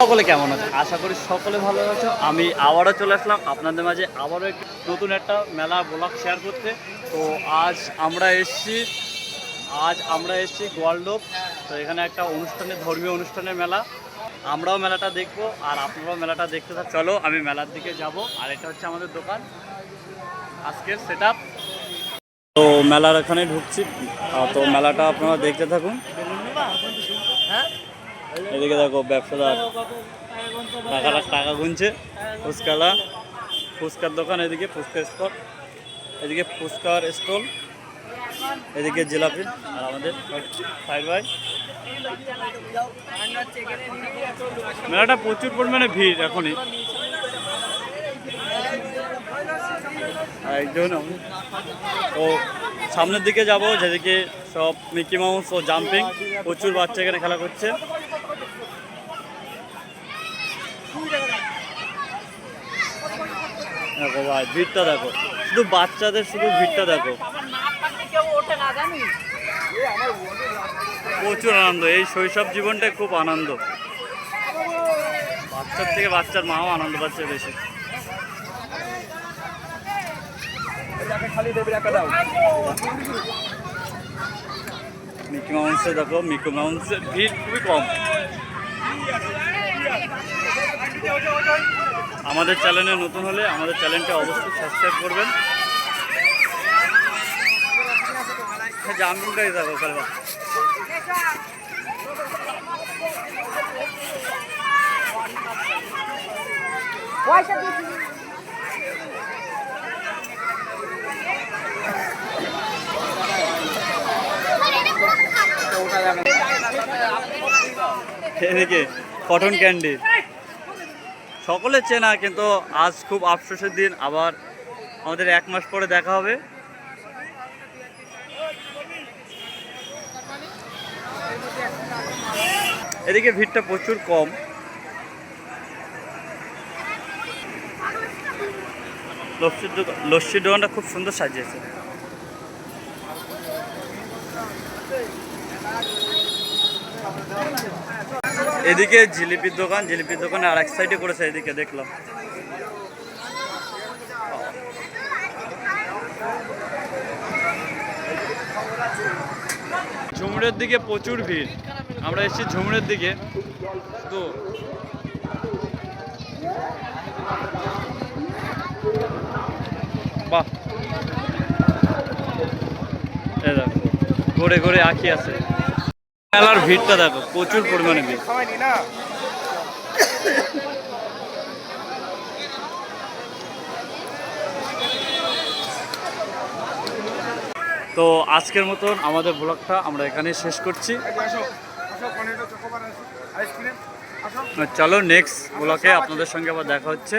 সকলে কেমন আছে আশা করি সকলে ভালো আছো আমি আবারও চলে আসলাম আপনাদের মাঝে আবারও একটি নতুন একটা মেলা ব্লগ শেয়ার করতে। তো আজ আমরা এসেছি, আজ আমরা এসেছি গোয়ালডোপ। তো এখানে একটা অনুষ্ঠানে ধর্মীয় অনুষ্ঠানের মেলা। আমরাও মেলাটা দেখব আর আপনারাও মেলাটা দেখতে থাক। চলো, আমি মেলার দিকে যাব। আর এটা হচ্ছে আমাদের দোকান। আজকের সেট তো মেলার এখানে ঢুকছি। তো মেলাটা আপনারা দেখতে থাকুন। এদিকে দেখো ব্যবসাদার টাকা টাকা গুনছে, ফুচকালা। ফুচকার দোকান এদিকে, ফুচকা স্টল এদিকে ফুচকার স্টল এদিকে জিলাপি আর আমাদের সাইড বাই মেলাটা প্রচুর পরিমাণে ভিড় এখনই। একজন। ও, সামনের দিকে যাব, যেদিকে সব মিকি মাউস ও জাম্পিং। প্রচুর বাচ্চা এখানে খেলা করছে। দেখো ভাই, ভিড়টা দেখো। শুধু বাচ্চাদের শুধু ভিড়টা দেখো। প্রচুর আনন্দ, এই শৈশব জীবনটাই খুব আনন্দ। বাচ্চার থেকে বাচ্চার মাও আনন্দ পাচ্ছে বেশি। মিকি মাউন্সে দেখো, মিকি মাউন্সের ভিড় খুবই কম। আমাদের চ্যানেলে নতুন হলে আমাদের চ্যানেলটা অবশ্যই সাবস্ক্রাইব করবেন। জামরুলটাই কটন ক্যান্ডি সকলে চেনা, কিন্তু আজ খুব আফসোসের দিন। আবার আমাদের এক মাস পরে দেখা হবে। এদিকে ভিড়টা প্রচুর কম। লস্যির দোকান লস্যির দোকানটা খুব সুন্দর সাজিয়েছে। এদিকে জিলিপির দোকান জিলিপির দোকানে আর এক সাইডে করেছে এদিকে দেখলাম। ঝুমুরের দিকে প্রচুর ভিড়। আমরা এসেছি ঝুমুরের দিকে। তো বাহ। ঘুরে ঘুরে আঁকি আছে। মেলার ভিড়টা দেখো প্রচুর পরিমাণে ভিড়। তো আজকের মতন আমাদের ব্লগটা আমরা এখানে শেষ করছি। চলো নেক্সট ব্লকে আপনাদের সঙ্গে আবার দেখা হচ্ছে।